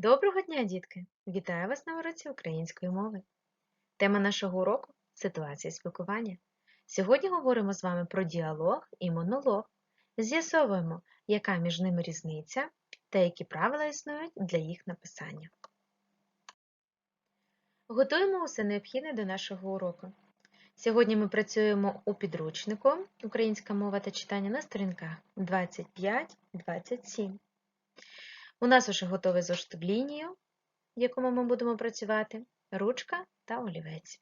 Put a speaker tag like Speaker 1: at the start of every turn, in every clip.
Speaker 1: Доброго дня, дітки! Вітаю вас на уроці української мови. Тема нашого уроку ситуація спілкування. Сьогодні говоримо з вами про діалог і монолог. З'ясовуємо, яка між ними різниця та які правила існують для їх написання. Готуємо усе необхідне до нашого уроку. Сьогодні ми працюємо у підручнику Українська мова та читання на сторінках 25-27. У нас вже готовий зошит в лінію, в якому ми будемо працювати, ручка та олівець.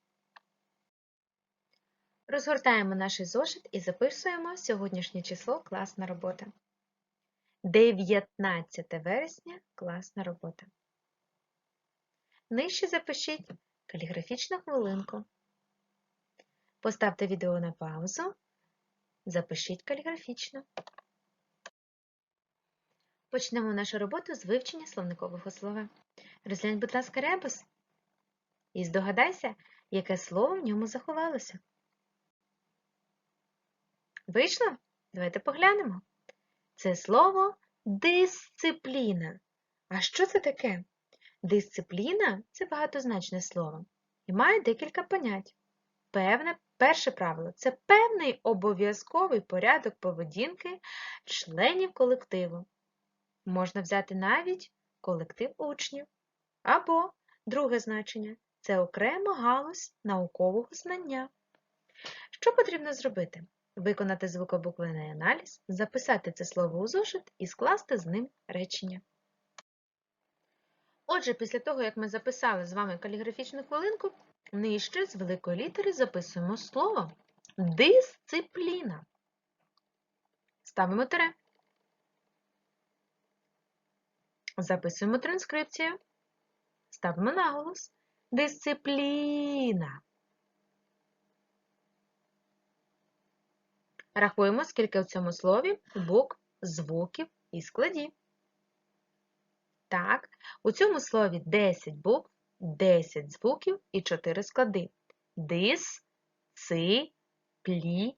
Speaker 1: Розгортаємо наш зошит і записуємо сьогоднішнє число класна робота. 19 вересня класна робота. Нижче запишіть каліграфічну хвилинку. Поставте відео на паузу. Запишіть каліграфічно. Почнемо нашу роботу з вивчення словникового слова. Розглянь, будь ласка, ребус. І здогадайся, яке слово в ньому заховалося. Вийшло? Давайте поглянемо. Це слово дисципліна. А що це таке? Дисципліна це багатозначне слово і має декілька понять. Певне, перше правило це певний обов'язковий порядок поведінки членів колективу. Можна взяти навіть колектив учнів. Або друге значення це окрема галузь наукового знання. Що потрібно зробити? Виконати звукобуквений аналіз, записати це слово у зошит і скласти з ним речення. Отже, після того, як ми записали з вами каліграфічну хвилинку, нижче з великої літери записуємо слово дисципліна. Ставимо тире. Записуємо транскрипцію. Ставимо наголос. Дисципліна. Рахуємо, скільки в цьому слові букв, звуків і складів. Так, у цьому слові 10 букв, 10 звуків і 4 склади. Дис, ци, плі,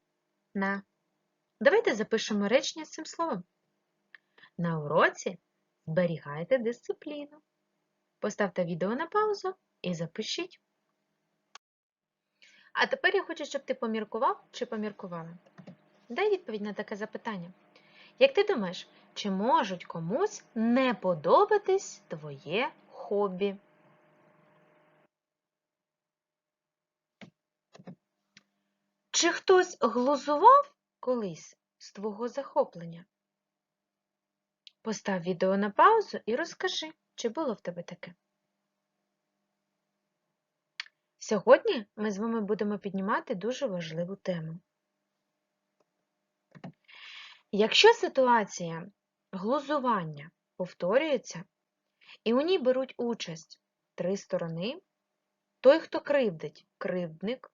Speaker 1: на. Давайте запишемо речення з цим словом. На уроці зберігайте дисципліну. Поставте відео на паузу і запишіть. А тепер я хочу, щоб ти поміркував чи поміркувала. Дай відповідь на таке запитання. Як ти думаєш, чи можуть комусь не подобатись твоє хобі? Чи хтось глузував колись з твого захоплення? Постав відео на паузу і розкажи, чи було в тебе таке. Сьогодні ми з вами будемо піднімати дуже важливу тему. Якщо ситуація глузування повторюється, і у ній беруть участь три сторони, той, хто кривдить кривдник,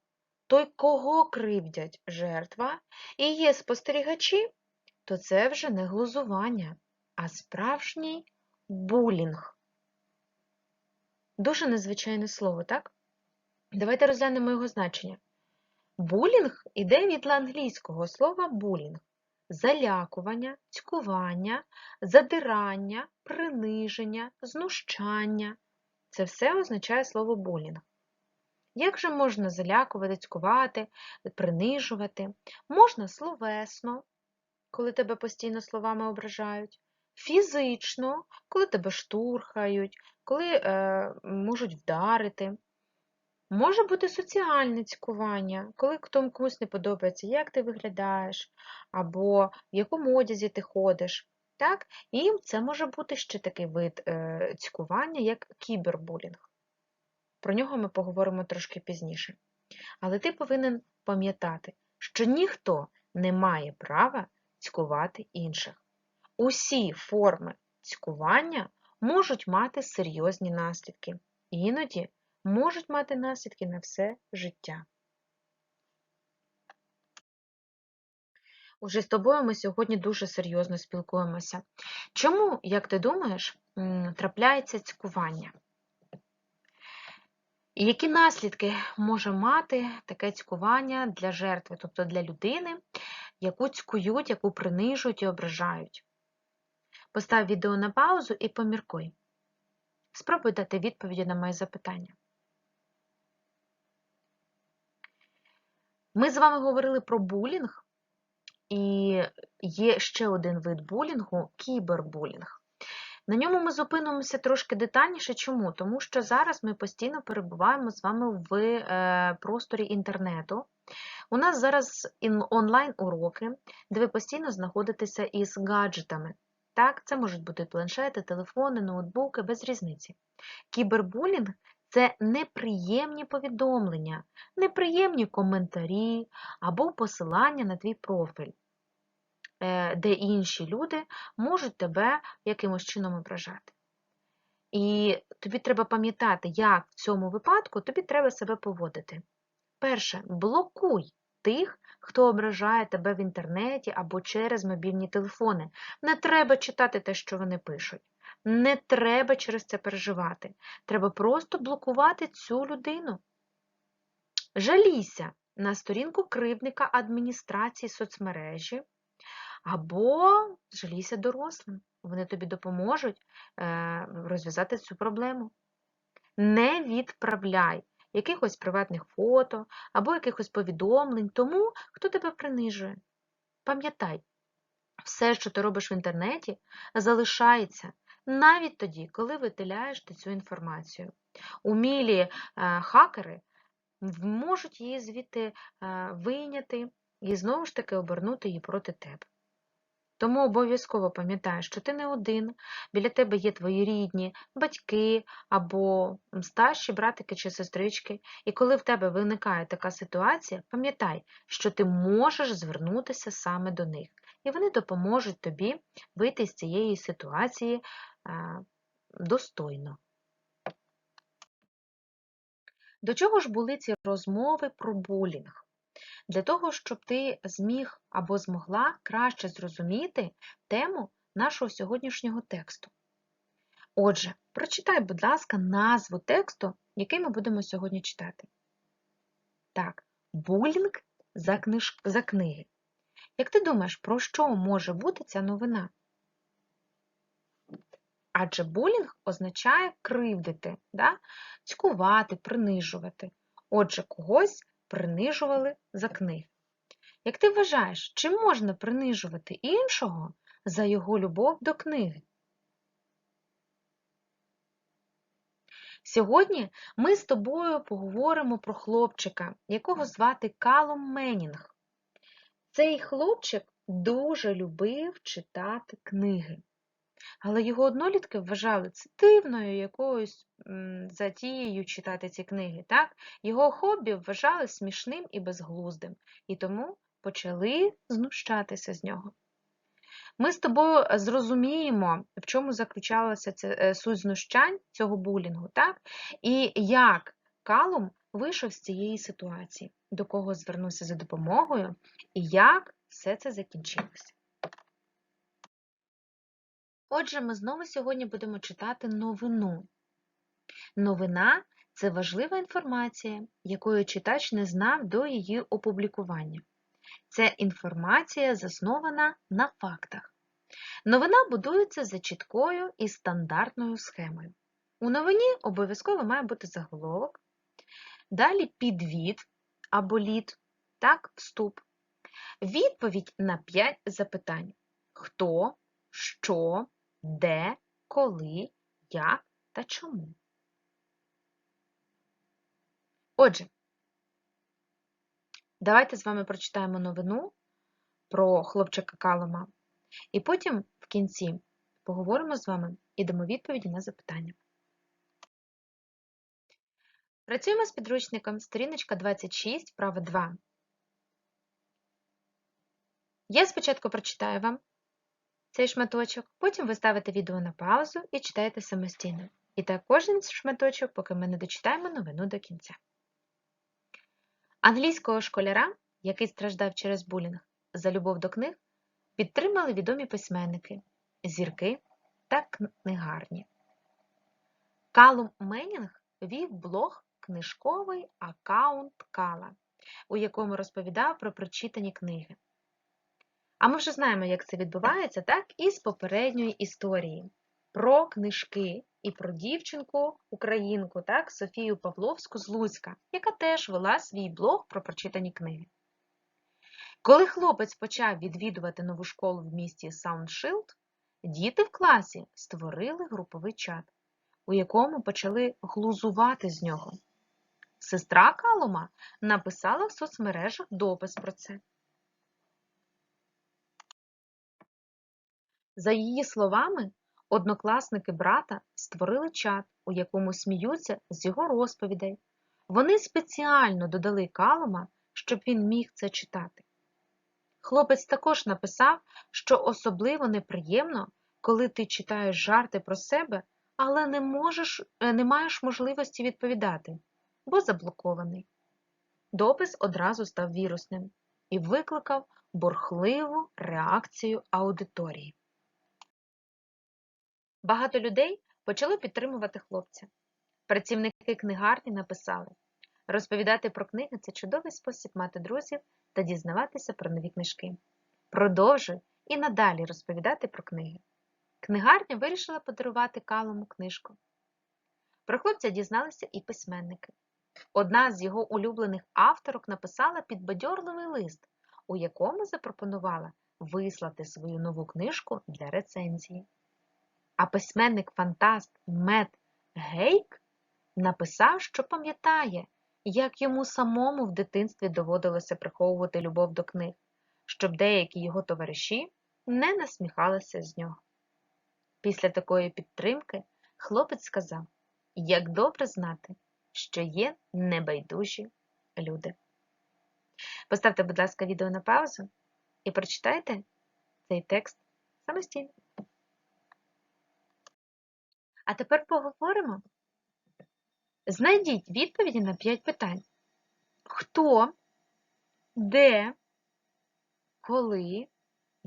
Speaker 1: той, кого кривдять жертва, і є спостерігачі, то це вже не глузування, а справжній булінг. Дуже незвичайне слово, так? Давайте розглянемо його значення. Булінг іде від англійського слова булінг залякування, цькування, задирання, приниження, знущання. Це все означає слово булінг. Як же можна залякувати, цькувати, принижувати? Можна словесно, коли тебе постійно словами ображають, фізично, коли тебе штурхають, коли е, можуть вдарити. Може бути соціальне цькування, коли комусь не подобається, як ти виглядаєш, або в якому одязі ти ходиш. Так? І це може бути ще такий вид е, цькування, як кібербулінг. Про нього ми поговоримо трошки пізніше. Але ти повинен пам'ятати, що ніхто не має права цькувати інших. Усі форми цькування можуть мати серйозні наслідки. Іноді можуть мати наслідки на все життя. Уже з тобою ми сьогодні дуже серйозно спілкуємося. Чому, як ти думаєш, трапляється цькування? Які наслідки може мати таке цькування для жертви, тобто для людини, яку цькують, яку принижують і ображають? Постав відео на паузу і поміркуй. Спробуй дати відповіді на моє запитання. Ми з вами говорили про булінг, і є ще один вид булінгу кібербулінг. На ньому ми зупинимося трошки детальніше. Чому? Тому що зараз ми постійно перебуваємо з вами в е, просторі інтернету. У нас зараз онлайн-уроки, де ви постійно знаходитеся із гаджетами. Так, це можуть бути планшети, телефони, ноутбуки, без різниці. Кібербулінг це неприємні повідомлення, неприємні коментарі або посилання на твій профіль, е, де інші люди можуть тебе якимось чином ображати. І тобі треба пам'ятати, як в цьому випадку тобі треба себе поводити. Перше, блокуй тих, хто ображає тебе в інтернеті або через мобільні телефони. Не треба читати те, що вони пишуть. Не треба через це переживати. Треба просто блокувати цю людину. Жалійся на сторінку кривдника адміністрації соцмережі, або жалійся дорослим. Вони тобі допоможуть е, розв'язати цю проблему. Не відправляй якихось приватних фото або якихось повідомлень тому, хто тебе принижує. Пам'ятай, все, що ти робиш в інтернеті, залишається навіть тоді, коли виділяєш ти цю інформацію. Умілі е, хакери можуть її звідти е, вийняти і знову ж таки обернути її проти тебе. Тому обов'язково пам'ятай, що ти не один, біля тебе є твої рідні, батьки або старші братики чи сестрички, і коли в тебе виникає така ситуація, пам'ятай, що ти можеш звернутися саме до них, і вони допоможуть тобі вийти з цієї ситуації достойно. До чого ж були ці розмови про булінг? Для того, щоб ти зміг або змогла краще зрозуміти тему нашого сьогоднішнього тексту. Отже, прочитай, будь ласка, назву тексту, який ми будемо сьогодні читати. Так, булінг за, книж... за книги. Як ти думаєш, про що може бути ця новина? Адже булінг означає кривдити, да? цькувати, принижувати. Отже, когось принижували за книг. Як ти вважаєш, чи можна принижувати іншого за його любов до книги? Сьогодні ми з тобою поговоримо про хлопчика, якого звати Калум Менінг. Цей хлопчик дуже любив читати книги. Але його однолітки вважали це дивною якоюсь затією читати ці книги. так? Його хобі вважали смішним і безглуздим, і тому почали знущатися з нього. Ми з тобою зрозуміємо, в чому заключалася ця е, суть знущань цього булінгу, так? і як Калум вийшов з цієї ситуації, до кого звернувся за допомогою, і як все це закінчилося. Отже, ми знову сьогодні будемо читати новину. Новина це важлива інформація, якої читач не знав до її опублікування. Ця інформація заснована на фактах. Новина будується за чіткою і стандартною схемою. У новині обов'язково має бути заголовок, далі підвід або лід, так, вступ, відповідь на 5 запитань: хто, що, де, коли, як та чому. Отже, давайте з вами прочитаємо новину про хлопчика Калома, і потім в кінці поговоримо з вами і дамо відповіді на запитання. Працюємо з підручником сторіночка 26, право 2. Я спочатку прочитаю вам цей шматочок, потім ви ставите відео на паузу і читаєте самостійно. І так кожен шматочок, поки ми не дочитаємо новину до кінця. Англійського школяра, який страждав через булінг за любов до книг, підтримали відомі письменники, зірки та книгарні. Калум Менінг вів блог книжковий аккаунт Кала, у якому розповідав про прочитані книги. А ми вже знаємо, як це відбувається, так, із попередньої історії про книжки, і про дівчинку, українку, так, Софію Павловську з Луцька, яка теж вела свій блог про прочитані книги. Коли хлопець почав відвідувати нову школу в місті Саундшилд, діти в класі створили груповий чат, у якому почали глузувати з нього. Сестра Калума написала в соцмережах допис про це. За її словами, однокласники брата створили чат, у якому сміються з його розповідей. Вони спеціально додали Калума, щоб він міг це читати. Хлопець також написав, що особливо неприємно, коли ти читаєш жарти про себе, але не, можеш, е, не маєш можливості відповідати, бо заблокований. Допис одразу став вірусним і викликав бурхливу реакцію аудиторії. Багато людей почали підтримувати хлопця. Працівники книгарні написали розповідати про книги це чудовий спосіб мати друзів та дізнаватися про нові книжки. Продовжуй і надалі розповідати про книги. Книгарня вирішила подарувати Калому книжку. Про хлопця дізналися і письменники. Одна з його улюблених авторок написала підбадьорливий лист, у якому запропонувала вислати свою нову книжку для рецензії. А письменник-фантаст Мет Гейк написав, що пам'ятає, як йому самому в дитинстві доводилося приховувати любов до книг, щоб деякі його товариші не насміхалися з нього. Після такої підтримки хлопець сказав, як добре знати, що є небайдужі люди. Поставте, будь ласка, відео на паузу і прочитайте цей текст самостійно. А тепер поговоримо. Знайдіть відповіді на 5 питань. Хто, де, коли,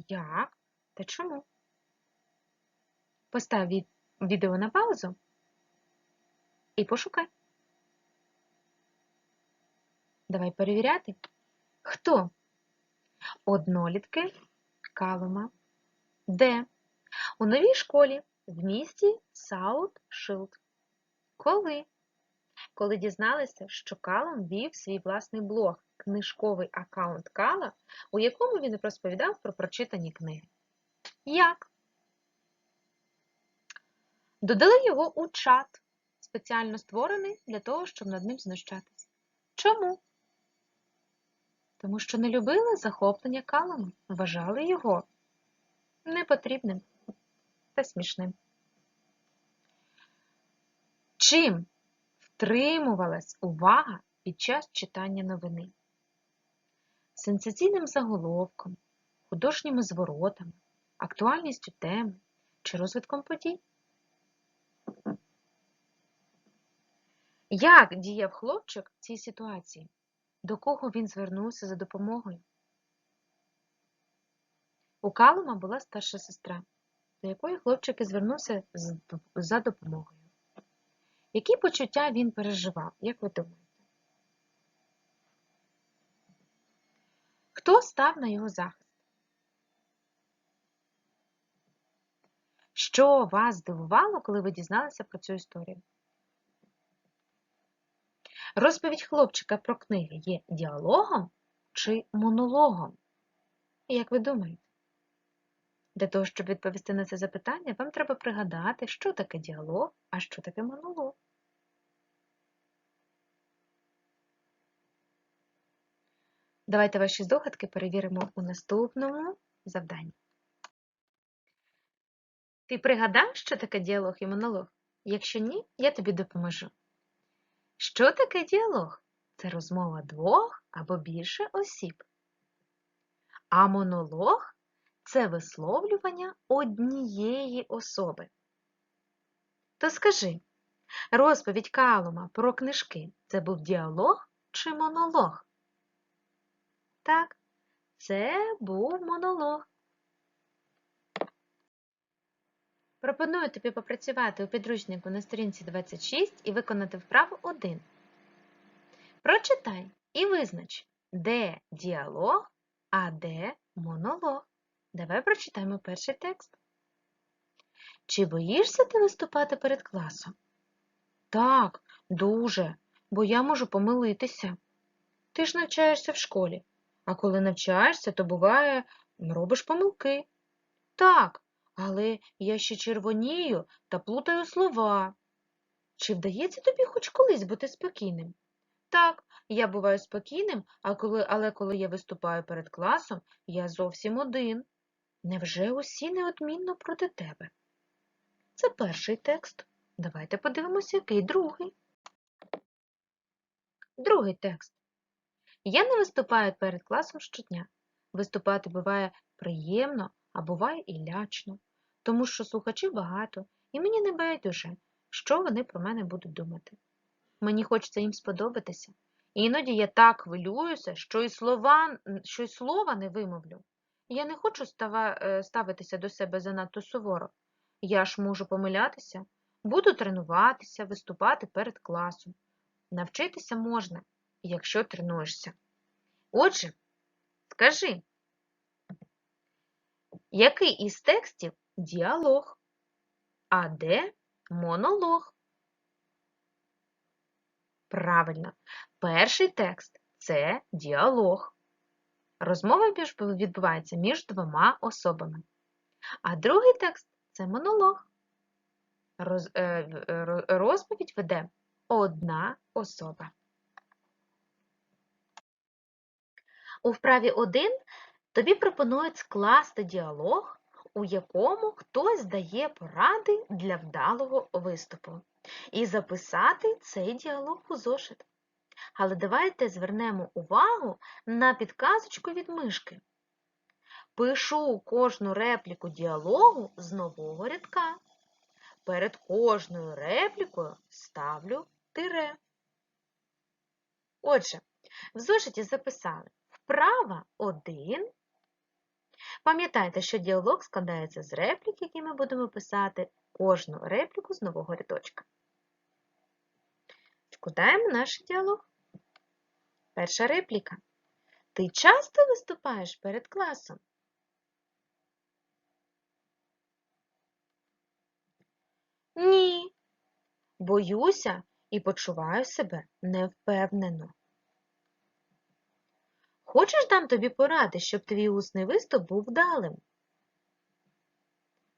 Speaker 1: як та чому? Постав відео на паузу і пошукай. Давай перевіряти. Хто? Однолітки Калума. Де? У новій школі в місті Саут-Шилд. Коли? Коли дізналися, що Калум вів свій власний блог, книжковий аккаунт Кала, у якому він розповідав про прочитані книги. Як? Додали його у чат, спеціально створений для того, щоб над ним знущатися. Чому? Тому що не любили захоплення Калама, вважали його непотрібним та смішним. Чим втримувалась увага під час читання новини? Сенсаційним заголовком, художніми зворотами, актуальністю теми чи розвитком подій? Як діяв хлопчик в цій ситуації? До кого він звернувся за допомогою? У Калума була старша сестра, до якої хлопчик і звернувся за допомогою. Які почуття він переживав, як ви думаєте? Хто став на його захист? Що вас здивувало, коли ви дізналися про цю історію? Розповідь хлопчика про книги є діалогом чи монологом? Як ви думаєте? Для того, щоб відповісти на це запитання, вам треба пригадати, що таке діалог, а що таке монолог. Давайте ваші здогадки перевіримо у наступному завданні. Ти пригадав, що таке діалог і монолог? Якщо ні, я тобі допоможу. Що таке діалог? Це розмова двох або більше осіб. А монолог це висловлювання однієї особи. То скажи, розповідь Калума про книжки це був діалог чи монолог? Так, це був монолог. Пропоную тобі попрацювати у підручнику на сторінці 26 і виконати вправу 1. Прочитай і визнач, де діалог, а де монолог. Давай прочитаємо перший текст. Чи боїшся ти виступати перед класом? Так, дуже, бо я можу помилитися. Ти ж навчаєшся в школі, а коли навчаєшся, то буває, робиш помилки. Так, але я ще червонію та плутаю слова. Чи вдається тобі хоч колись бути спокійним? Так, я буваю спокійним, а коли, але коли я виступаю перед класом, я зовсім один. Невже усі неодмінно проти тебе? Це перший текст. Давайте подивимося, який другий. Другий текст. Я не виступаю перед класом щодня. Виступати буває приємно, а буває і лячно, тому що слухачів багато, і мені не байдуже, що вони про мене будуть думати. Мені хочеться їм сподобатися. І іноді я так хвилююся, що і слова, що й слова не вимовлю. Я не хочу е, ставитися до себе занадто суворо. Я ж можу помилятися, буду тренуватися, виступати перед класом. Навчитися можна, якщо тренуєшся. Отже, скажи, який із текстів діалог, а де монолог? Правильно, перший текст це діалог. Розмова відбувається між двома особами. А другий текст це монолог. Роз, е, розповідь веде одна особа. У вправі 1 тобі пропонують скласти діалог, у якому хтось дає поради для вдалого виступу, і записати цей діалог у зошит. Але давайте звернемо увагу на підказочку від мишки. Пишу кожну репліку діалогу з нового рядка. Перед кожною реплікою ставлю тире. Отже, в зошиті записали вправа 1. Пам'ятайте, що діалог складається з реплік, які ми будемо писати кожну репліку з нового рядочка. Складаємо наш діалог. Перша репліка. Ти часто виступаєш перед класом? Ні. Боюся і почуваю себе невпевнено. Хочеш дам тобі поради, щоб твій усний виступ був вдалим?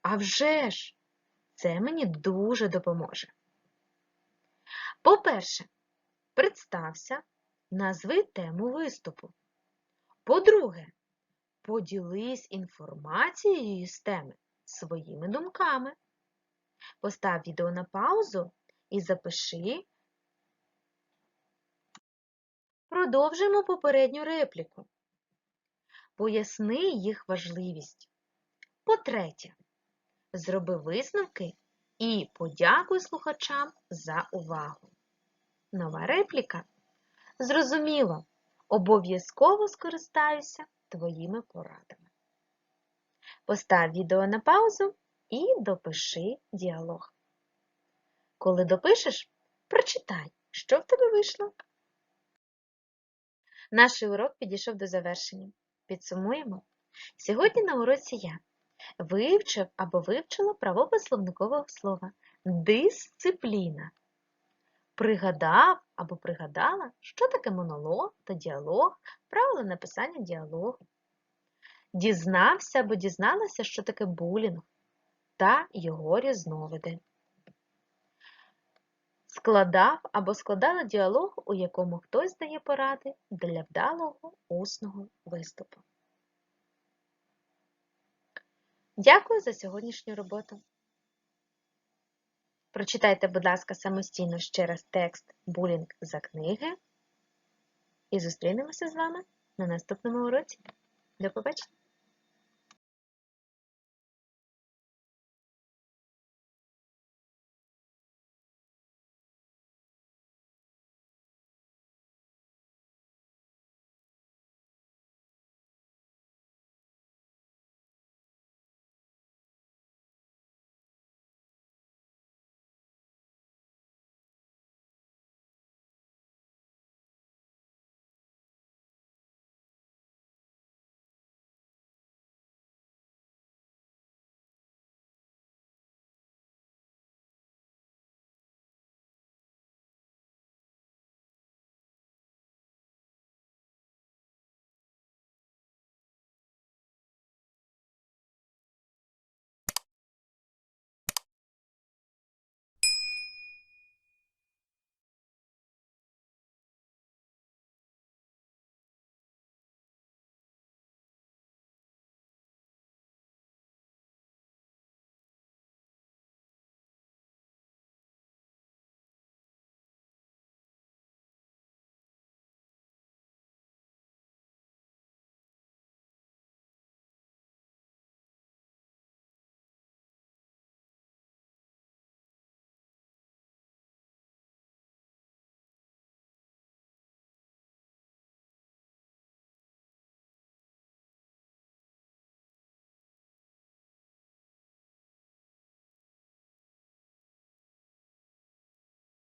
Speaker 1: А вже ж, це мені дуже допоможе. По-перше, представся, назви тему виступу. По-друге, поділись інформацією з теми своїми думками. Постав відео на паузу і запиши. Продовжимо попередню репліку. Поясни їх важливість. По-третє, зроби висновки і подякуй слухачам за увагу. Нова репліка. Зрозуміло, обов'язково скористаюся твоїми порадами. Постав відео на паузу і допиши діалог. Коли допишеш, прочитай, що в тебе вийшло. Наш урок підійшов до завершення. Підсумуємо. Сьогодні на уроці я вивчив або вивчила правопис словникового слова дисципліна. Пригадав або пригадала, що таке монолог та діалог, правила написання діалогу. Дізнався або дізналася, що таке булінг та його різновиди. Складав або складала діалог, у якому хтось дає поради для вдалого усного виступу. Дякую за сьогоднішню роботу. Прочитайте, будь ласка, самостійно ще раз текст булінг за книги. І зустрінемося з вами на наступному уроці. До побачення!